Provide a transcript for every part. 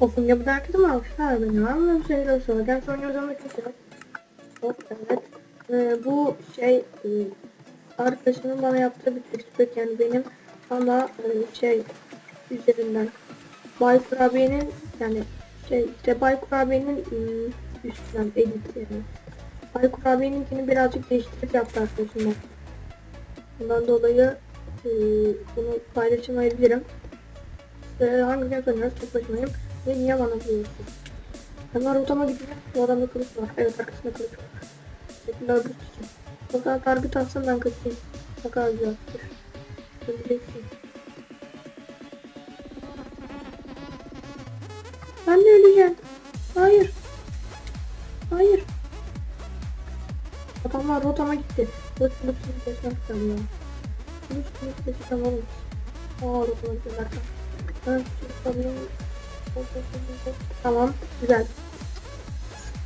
Ya bu da herkese merhaba benim ben bu şeyler sonra ders oynuyoruz ama kesin. Hop evet. Ee, bu şey e, arkadaşımın bana yaptığı bir textbook yani benim ama e, şey üzerinden Bay Kurabiye'nin yani şey işte Bay Kurabiye'nin ım, üstünden edit yani. Bay Kurabiye'ninkini birazcık değiştirip yaptı arkadaşım. Bundan dolayı bunu paylaşamayabilirim. İşte hangi gün oynuyoruz tek başımayım ve niye bana vuruyorsun? Hemen rotama gideceğim. Bu adamda kılıç var. Evet arkasında kılıç var. İçin. O kadar target atsam ben kaçayım. Kadar güzel. Dur. Öleceksin. Ben de öleceğim. Hayır. Hayır. Adamlar rotama gitti. Kılıç kılıç kılıç kesmek istiyorum ya. Kılıç kılıç keseceğim oğlum. Aa rotama gittiler. Ben çıkamıyorum. Tamam. Güzel.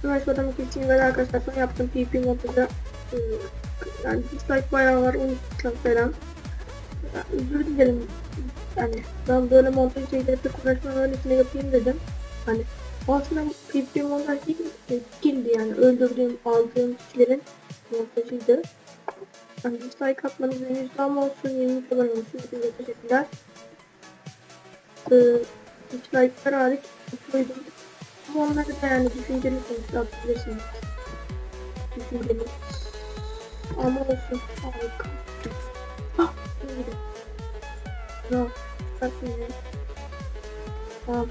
Üniversite adamı keseyim ve arkadaşlar son yaptığım PP modunda e, yani dislike bayağı var. 13 dislike falan. Özür dilerim. Yani ben böyle montaj şeyleri pek uğraşmam öylesine yapayım dedim. Hani aslında PP montaj değil, e, skilldi yani öldürdüğüm, aldığım kişilerin montajıydı. Yani dislike atmanız henüz tam olsun, 23 abone olsun. Teşekkürler. Ee, dislike'lar hariç koydum. Ama onları da yani düşünceli sonuçta atabilirsiniz. Düşünceli. Ama olsun. Harika. Ah. Çıkartın ya. Tamam.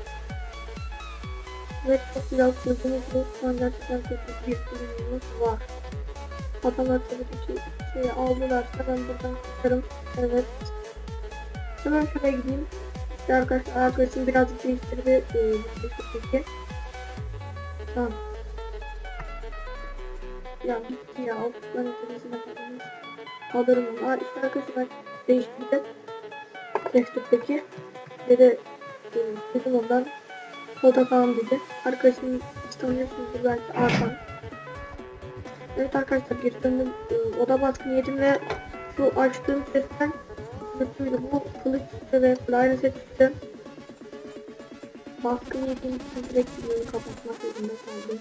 Evet çok güzel kurdunuz bu. Gerçekten kötü bir durumumuz var. Adamlar tabii ki şey, şey aldılarsa ben buradan kaçarım. Evet. Hemen şuraya gideyim. İşte arkadaşlar arkadaşım birazcık değiştirdi. Ee. Tamam. Ya bitti ya. Ben ötesine kaldım. Alırım onu. Aa, işte arkadaşlar ben değiştirdim. Desktop'taki. Ve de e, dedim ondan. O da tamam dedi. Arkadaşım hiç tanıyorsunuzdur belki Arkan. Evet arkadaşlar geri döndüm. E, oda baskını yedim ve şu açtığım sesten kötüydü. Bu kılıç çıktı ve flyer set çıktı. Baskın yediğim için direkt videoyu kapatmak zorunda kaldım.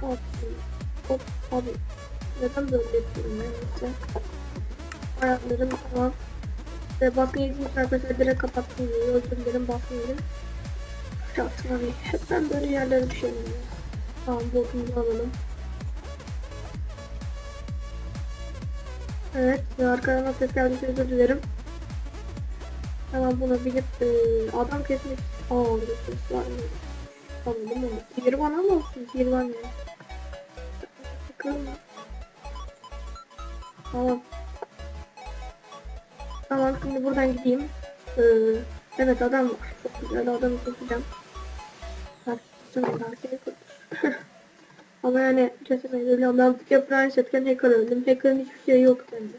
Hop, hop, abi. Neden böyle yapıyorum ben neyse. Ayaklarım tamam. Ve baskın yediğim için arkadaşlar direkt kapattım videoyu. Özür dilerim baskın yedim. Şansım abi. Hep ben böyle yerlere düşerim ya. Tamam botumuzu alalım. Evet, ve arkadan ses geldiyse özür dilerim. Tamam bunu bilip e, adam kesmiş. Aa orada ses var mı? Anladım onu. Sihir bana mı olsun? Sihir var mı? Bakalım. Tamam. Tamam şimdi buradan gideyim. Ee, evet adam var. Çok güzel adamı keseceğim. Arkaya kurdur. Ama yani kesinlikle öyle. Ben bir Fransa etken hacker öldüm. Hacker'ın hiçbir şey yok bence.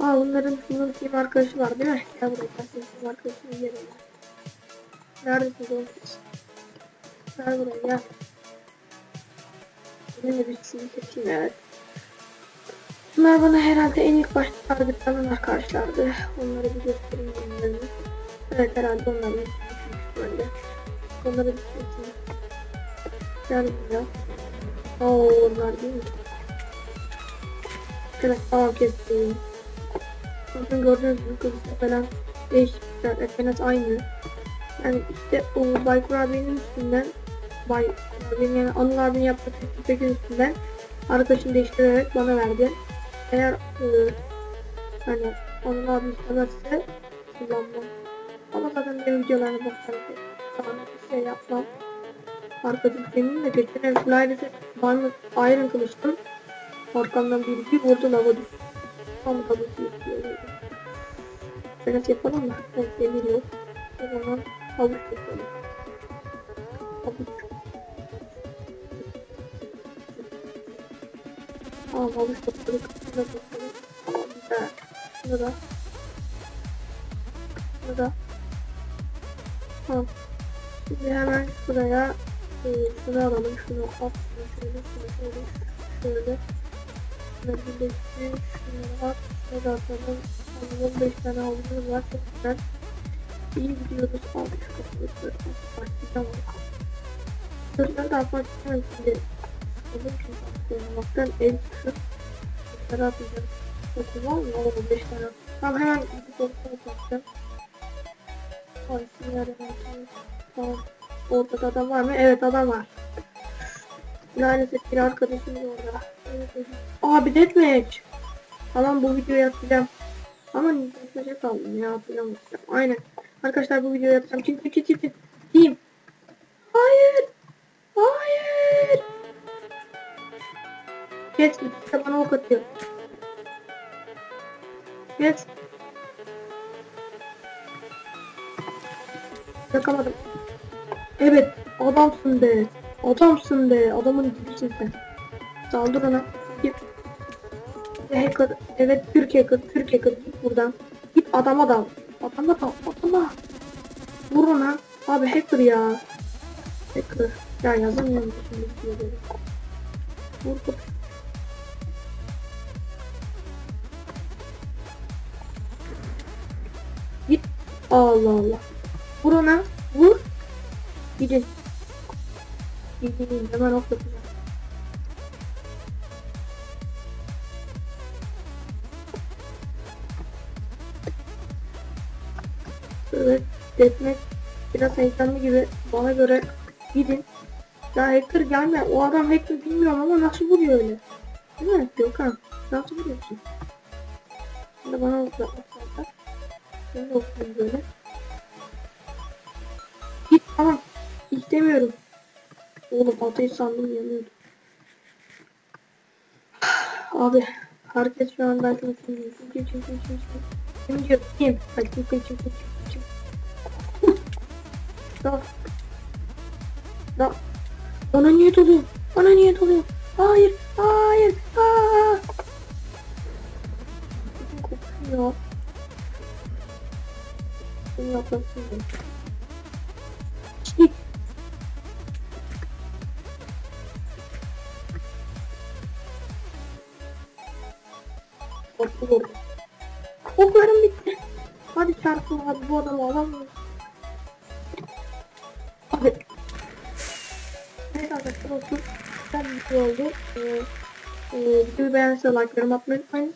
Aa bunların bunun team arkadaşı var değil mi? Gel buraya ben senin team arkadaşını yerim. Neredesiniz oğlum? Gel buraya gel. Benim de bir team seçeyim evet. Bunlar bana herhalde en ilk başta targetlanan arkadaşlardı. Onları bir göstereyim. Evet herhalde onlar ilk böyle. Onları bir seçeyim. Gel buraya. Oo onlar değil mi? Evet tamam kestim. Bakın gördüğünüz gibi kılıçta falan değişiklikler efendim aynı. Yani işte o Bay Kurabiye'nin üstünden Bay Kurabiye'nin yani Anıl abinin yaptığı teklifin üstünden arkadaşını değiştirerek bana verdi. Eğer e, hani Anıl abi istemezse kullanmam. Ama zaten benim videolarına bir şey yapmam. Arkadaşım senin de geçen Iron kılıçtım. Arkamdan bir vurdu lava düştü. Tam ki istiyor. Biraz yapalım mı? Evet demir yok. O zaman havuç yapalım. Havuç. Tamam havuç topladık. Şunu da topladık. Tamam güzel. Şunu da. Şunu da. Tamam. Şimdi hemen şuraya ee, şunu alalım, şunu at, şöyle, şöyle, şöyle, şöyle. Şöyle buradaki, şunları at, şöyle atalım. Alalım, 5 tane aldığımız var, çok güzel. İyi gidiyoruz, aldık şu kapıları. Tamam. Sırtları da atmak için şimdi. Alın çünkü atlayamaktan el çıkıp. Sırtları atacağım. Dokuz var mı? Oğlum, 5 tane. Tamam, hemen gidip dokuzunu atacağım. Ay, sinirlerim. Tamam. Ortada adam var mı? Evet adam var. Maalesef bir arkadaşımız orada. Evet, evet. Abi deathmatch. Tamam bu videoyu atacağım. Ama deathmatch'e kaldım ya hatırlamayacağım. Aynen. Arkadaşlar bu videoyu. Çık çık çık çık. çık. Diyeyim. Hayır. Hayır. Geç işte bana ok atıyor. Geç. Yakaladım. Evet. Adamsın be. Adamsın be. Adamın gibisin sen. Saldır ona. Git. Hacker. Evet Türk hacker. Türk hacker. Git buradan. Git adama dal. Adama dal. Adama. Vur ona. Abi hacker ya. Hacker. Ya yazamıyorum şimdi. Vur vur. Git. Allah Allah. Vur ona. Vur. Gidin. Gidin. Hemen ok atacağım. Evet. Deathmatch biraz heyecanlı gibi. Bana göre gidin. Ya hacker gelme. O adam hacker bilmiyorum ama nasıl vuruyor öyle? Değil mi Gökhan? Nasıl vuruyorsun? Şimdi bana zaten. Ben de okuyayım böyle. Git tamam istemiyorum. Oğlum ateş sandım yanıyordu. Abi herkes şu an ben sana. Kim kim kim kim kim. Kim diyor kim? Hadi kim kim kim kim kim. Da. Da. Bana niyet oluyor. Bana niyet oluyor. Hayır. Hayır. Aa. Kokuyor. Bunu yapmasın. Korkuyorum. Oklarım bitti. Hadi çarpın abi bu adamı alamıyorum. Abi. Evet arkadaşlar olsun. Güzel bir video oldu. Ee, e, videoyu beğendiyseniz like, yorum atmayı unutmayın.